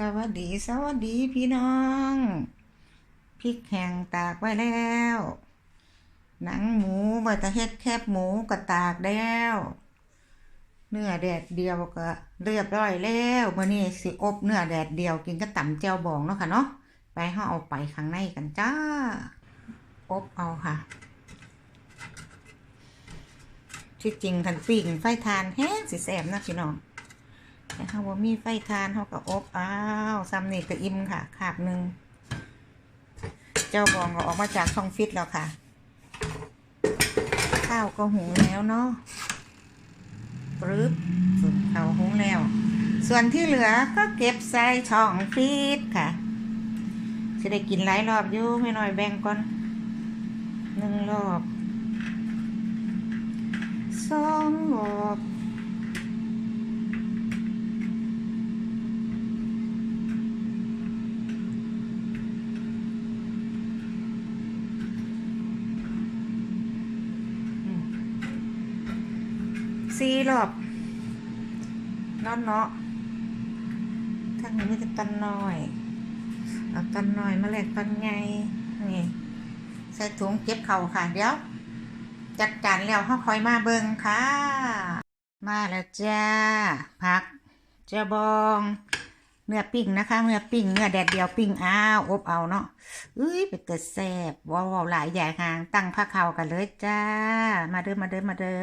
สวัสดีสวัสดีพี่น้องพริกแห้งตากไว้แล้ว หนังหมูมาตะเฮ็ดแคบหมูก็ตากแล้ว เนื้อแดดเดียวก็เรียบร้อยแล้วมื้อนี้สิอบเนื้อแดดเดียวกินก็ต่ำแจ่วบองเนาะค่ะเนาะไปเฮาเอาไปข้างในกันจ้า อบเอาค่ะที่จริงคันปิ้งไฟทานแห้งสิแซ่บนะพี่น้อง แต่ถ้าว่มีไฟทานเขาก็อบอ้าวซ้ำนี่ก็อิ่มค่ะขาบหนึ่งเจ้าบองก็ออกมาจากช่องฟิตแล้วค่ะ ข้าวก็หุงแล้วเนาะปรึบส่วนข้าวหุงแล้ว ส่วนที่เหลือก็เก็บใส่ช่องฟิตค่ะจะได้กินหลายรอบอยู่ไม่น้อยแบ่งก่อนหนึ่งรอบสองรอบ สี่รอบนอนเนาะทางนี้มีแต่ตันน้อยเอาตันน้อยมาแลกตันใหญ่นี่ใส่ถุงเก็บเข่าค่ะ เดี๋ยว จัดการแล้วเขาคอยมาเบิงค่ะ มาแล้วจ้าผักเจ้าบองเนื้อปิ้งนะคะเนื้อปิ้งเนื้อแดดเดียวปิ้งอ้าวอบเอาเนาะเอ้ยเป็นแต่แซ่บว้าวหลายใหญ่หางตั้งผ้าเข่ากันเลยจ้า มาเด้อมาเด้อมาเด้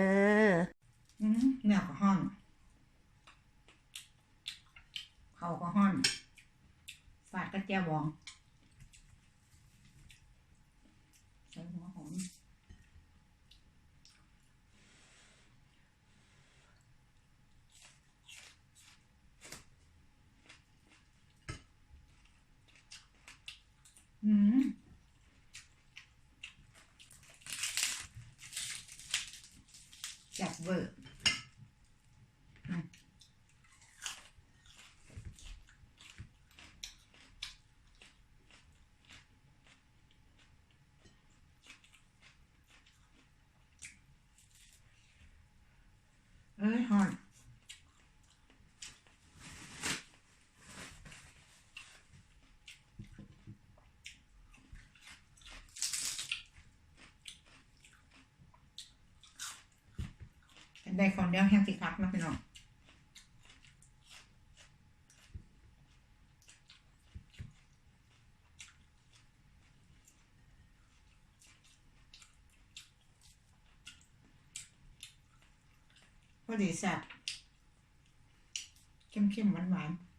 อ เนื้อก็ห่อนเขาก็ห่อนฝาดกระเจียวบองใส่หัวหอมอืมจัดเวอร์ เอ้ยหอน ได้คนเดียวแห้งสิครับนะพี่น้องพอดีแซ่บเข้มๆหวานๆ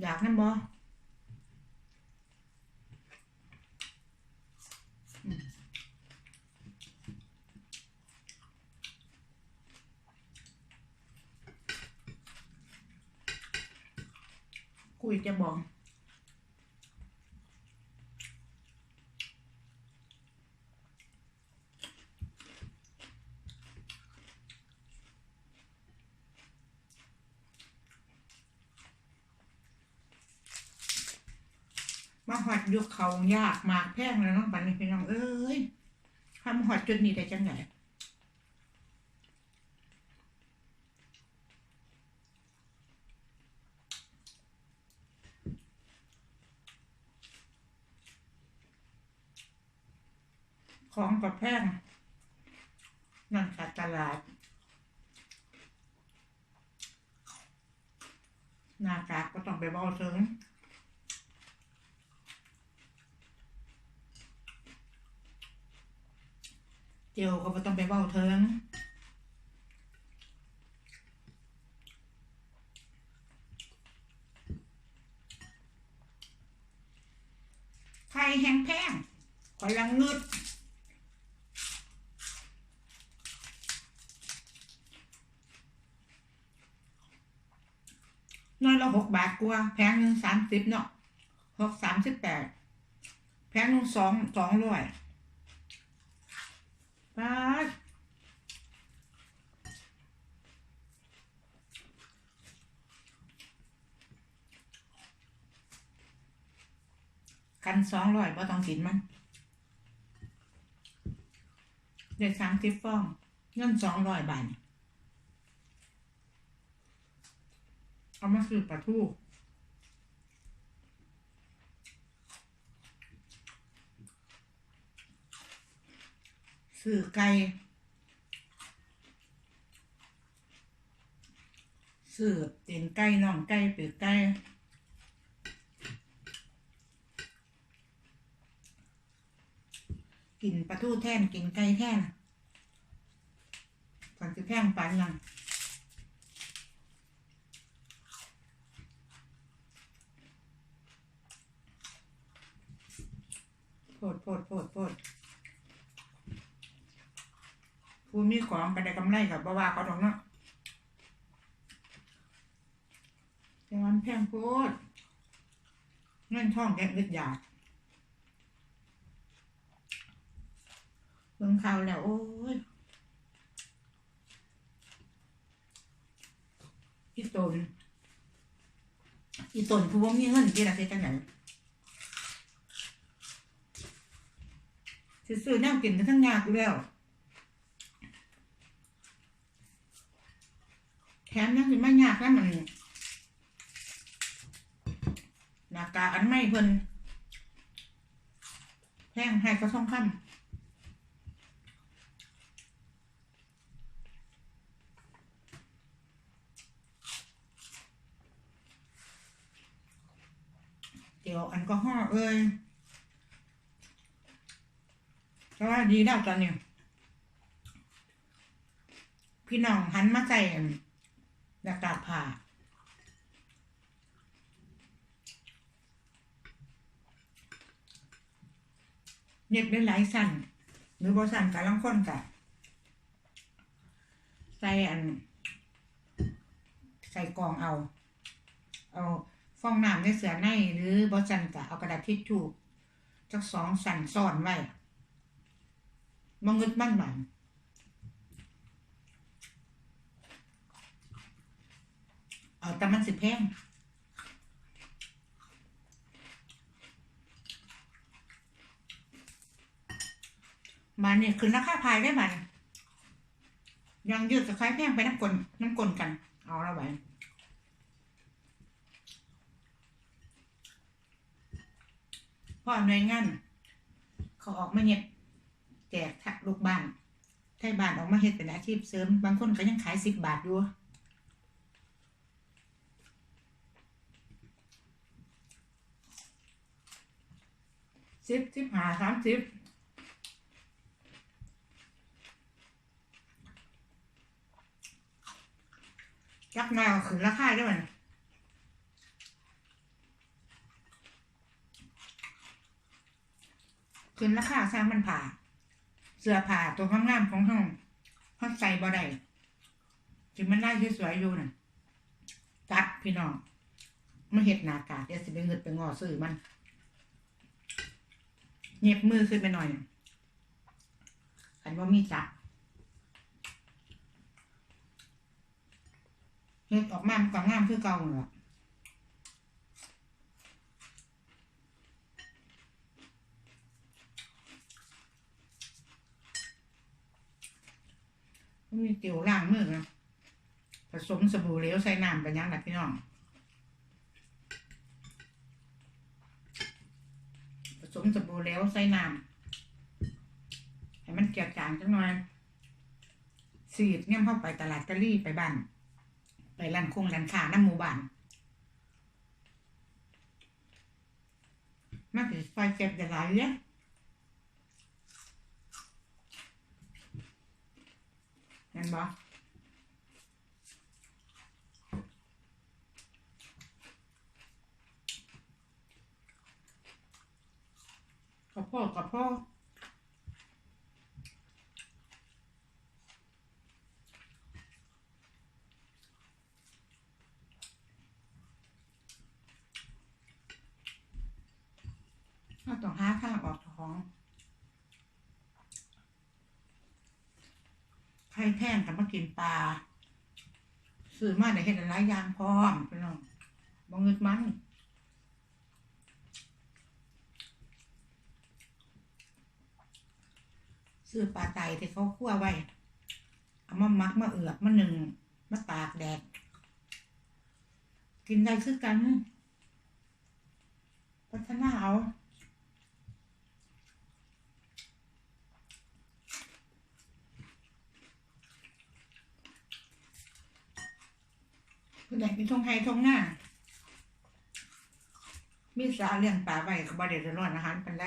อยากนั่นบ่อืมคุยจะบอก มาหอดยุคเขายากมากแพงแล้วน้องปันนี่พี่น้องเอ้ยทำหอดจุดนี้ได้จังไงของกับแพงนั่นขาดตลาด หน้ากากก็ต้องไปเบาถึง เจียวก็ไม่ต้องไปเว้าเทิงไข่แห้งแพงข่อยลังงึดน้อยละหกบาทกว่าแพงหนึ่งสามสิบเนาะหกสามสิบแปดแพงหนึ่งสองสองร้อย บากันสองร้อยพอต้องกินมันเด็ดสามสิบฟอง เงินสองร้อยบาทเอามาซื้อปลาทู ซื้อไก่ซื้อเต็นไก่น่องไก่เป็ดไก่กินปลาทูแท่นกินไก่แท่นก่อนจะแพงปานยังโพดโพดโพดโพด ผู้มีของไปได้กำไรกับบ่ว่าเขาดอกเนาะแต่มันแพงโพดเงินทองแกอึดอยากเบิ่งข่าวแล้ว โอ้ยอีตนอีตนผู้ว่ามีเงินที่ละเฮ็ดจังไดซื้อๆแนวกินกันทั้งยากอยู่แล้ว แถ มยังสิไม่ยากแล้วมันหน้ากากอันไม่เพิ่นแพงให้ก็ท่องคำเดี๋ยวแอลกอฮอล์เอ้ยแต่ว่าดีแล้วตอนนี้พี่น้องหันมาใส่ หน้ากากผ้าเน็บได้หลายสั้นหรือบ่สั้นกับลังคนกับใส่อัน ใส่กองเอา เอาฟองน้ำในเสือในหรือบ่สั้นกับเอากระดาษทิชชู่จักสองสั่นซ่อนไว้มองเงิดบ้านหวาน เอาแต่มันสิแพงมาเนี่ยคือราคาพายได้มันยังยืดกับคล้ายแพงไปน้ำกลน้ำกลกัน เอาละไว้พ่อหน่วยงานเขาออกมาเนี่ยแจกทักลูกบ้านไทยบ้านออกมาเฮ็ดเป็นอาชีพเสริม บางคนก็ยังขายสิบบาทอยู่ สิบสิบห้าสามสิบจักหน่อยขึ้นราคาด้วยมันขึ้นราคาสร้างมันผ่า เสื้อผ้าตัวงามๆของห้องห้องใส่บ่ได้ถึงมันได้สวยๆอยู่น่ะจัดพี่น้องมาเห็ดหนากาดเดี๋ยวสิไปเงินไปงอซื้อมัน เงียบมือขึ้นไปหน่อยอันว่ามีจับเฮ็ดออกมามันก็งามคือเก่าเหรอมันมีเตียวล่างมือนะผสมสบู่เหลวใส่น้ำไปยังแบบพี่น้อง ผ สมสบู่เหลวใส่น้ำให้มันเกี่ยจางจังหน่อยสีดเนี่ยเข้าไปตลาดตะลี่ไปบ้าน ไปร้านคงร้านค้าน้ำหมู่บ้านมากถึงไฟเจ็บจะหลายเนี่ยเห็นบ่ กระพาะกระพาะเรต้องหาข้างออกท้องไข่แท่งกับมากินปลาซื้อมาได้เห็นหลายอย่างพร้อมไปลน้องบองเงินมัน ซื้อปลาไตที่เขาคั่วไว้เอามามักมาเอือกมาหนึ่งมาตากแดด กินได้คือกัน พัฒนาเอาคือได้มีทงไทยทงหน้า มีสาเลี้ยงปลาไว้ก็บ่ได้เดือดร้อนอาหารเป็นไร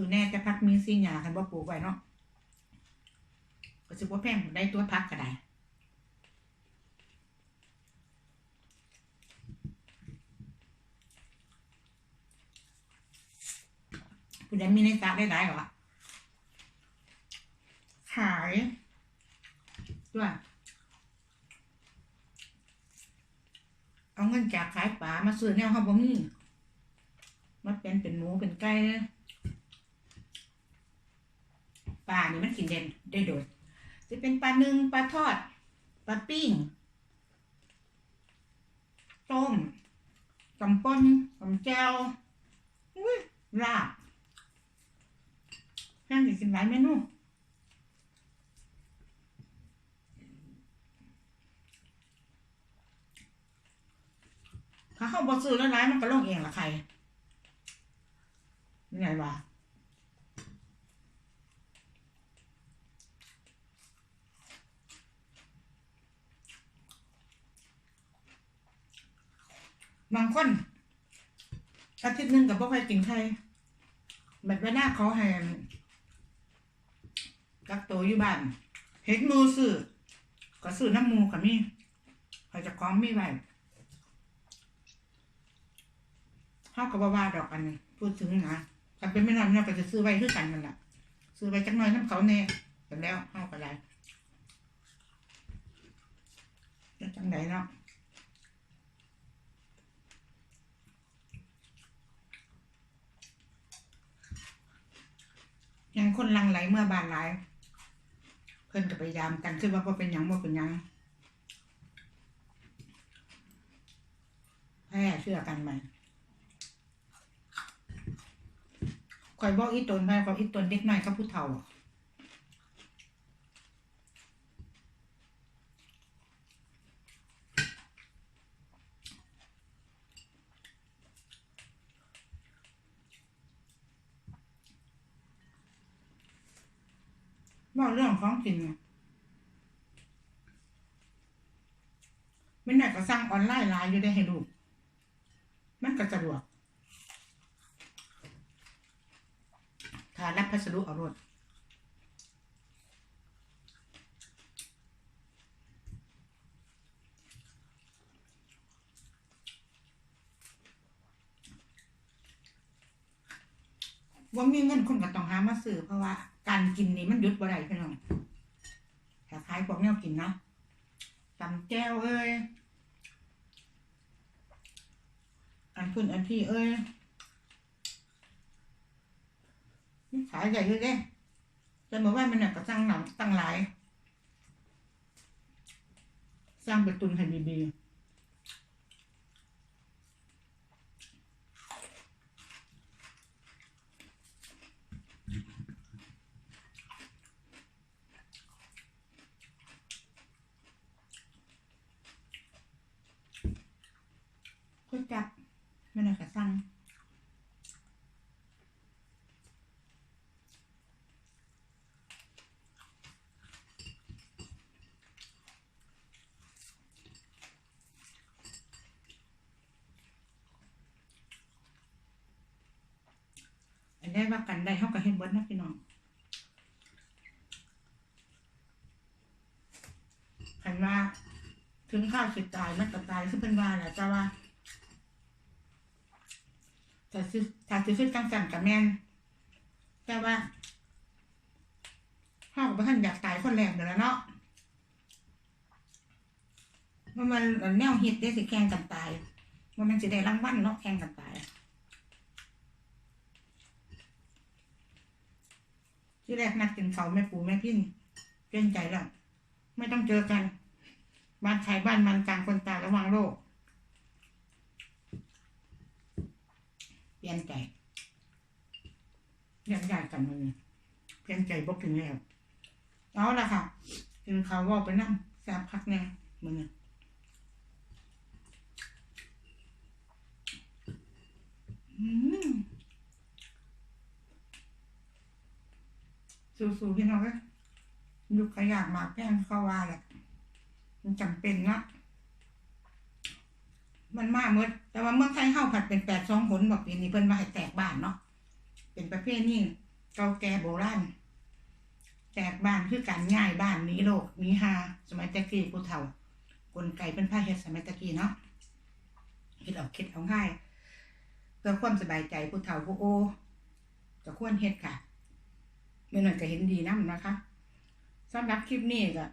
คือแน่จะพักมีซีหยาคันบ่ปลูกไว้เนาะก็สิบ่แพงได้ตัวพักก็ได้คุณยังมีในตาได้หลายเหรอขายด้วยเอาเงินจากขายปลามาซื้อแนวเขาบ่มีมันเป็นเป็นหมูเป็นไก่ ปลานี่มันกินเด่นได้โดดจะเป็นปลาหนึ่งปลาทอดปลาปิ้งต้มตำป่นตำแจวอุ้ยลาบแม่งกินหลายเมนูถ้าเข้าบอซื้อแล้วร้ายมันก็ลงเองละใครนี่ไงวะ คนอาทิตย์หนึงกับพวกใครกินไข่แบบเวลาเขาให้กักตัวอยู่บ้านเฮ็ดมูซื้อก็ซื้อน้ำมูก็มีเขาจะคล้องมีไว้เฮาก็บ่ว่าดอกอันนี้พูดถึงนะถ้าเป็นไม่นอนเราก็จะซื้อไว้คือกันนั่นละซื้อไว้จักหน่อยน้ำเขาแน่กันแล้วเฮาก็ได้จังไดเนาะ ยังคนลังไหลเมื่อบานหลาย เพื่อนก็พยายามกันคือว่าพอเป็นยังบ่เป็นยังแพ้เชื่อกันไหมคอยบอกอีตนไปคอยอีตนเด็กน้อยกับผู้เฒ่าบอ กเรื่องของกินเนี่ยไม่ไหนก็สร้างออนไลน์ไลน์อยู่ได้ให้ลูก มันก็สะดวกถ้ารับพัสดุเอารถว่ามีเงินคนก็ต้องหามาซื้อเพราะว่า การกินนี่มันยุดบ่ได้พี่น้อง ถ้าขายพวกแนวกินเนาะตำแก้วเอ้ย อันพุ่นอันพี่เอ้ยนี่ขายใหญ่เลยเด้แต่เมื่อวานมันน่ะก็สร้างหนังตั้งหลาย สร้างเป็นตุนให้บีบี ก็จับมันน่ะก็สร้างอันได้ว่ากันได้เท่ากับเห็นเบิดนะพี่น้องคันว่า ถึงข้าวสิตายมันก็ตายคือเป็นว่าแหละจ้าว่า ถ้าซื้อถ้าซื้อขึ้นจังสันกับแมนแต่ว่าพ่อกับท่านอยากตายคนแรกเดี๋ยวแล้วเนาะมันมันแนวฮิตได้สิแข่งกันตายว่ามันจะได้รางวัลเนาะแข่งกันไปที่แรกนัดกินเขาแม่ปู่แม่พี่เกรงใจแล้วไม่ต้องเจอกัน บ้านใครบ้านมันต่างคนต่างระวังโลก เป ลี่ยนใจแยกย้ายกันมือเปลี่ยนใจบกถึงแล้วเอาละค่ะกินข้าวเว่าไปนั่งแซบพักแน่มือนี้อืมสู้ๆพี่น้องเอ้ยยุกขยากมาแป้งเข้าว่าแหละมันจำเป็นนะ มันมากเมื่อแต่ว่าเมื่อไทยเข้าผัดเป็นแปดสองผลบอกปีนี้เพิ่นมาให้แตกบ้านเนาะเป็นประเภทนี้เก่าแก่โบราณแตกบ้านคือการง่ายบ้านนี้โลกนี้ฮาสมัยตะกี้ผู้เฒ่ากลไกเป็นผ้าเฮ็ดสมัยตะกี้เนาะคิดเอาคิดเอาง่ายเพื่อความสบายใจผู้เฒ่าผู้โอก็ควรเฮ็ดค่ะไม่น่อยก็เห็นดีนํนะคะสำหรับคลิปนี้ก็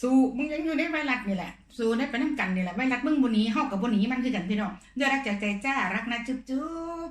สู้มึงยังอยู่ในไวรัสนี่แหละสู้ได้ไปน้ำกันนี่แหละไวรัสมึงบนนี้เฮากับบนนี้มันคือกันพี่น้องเดี๋ยวรักจากใจจ้ารักนะจุ๊บจุ๊บ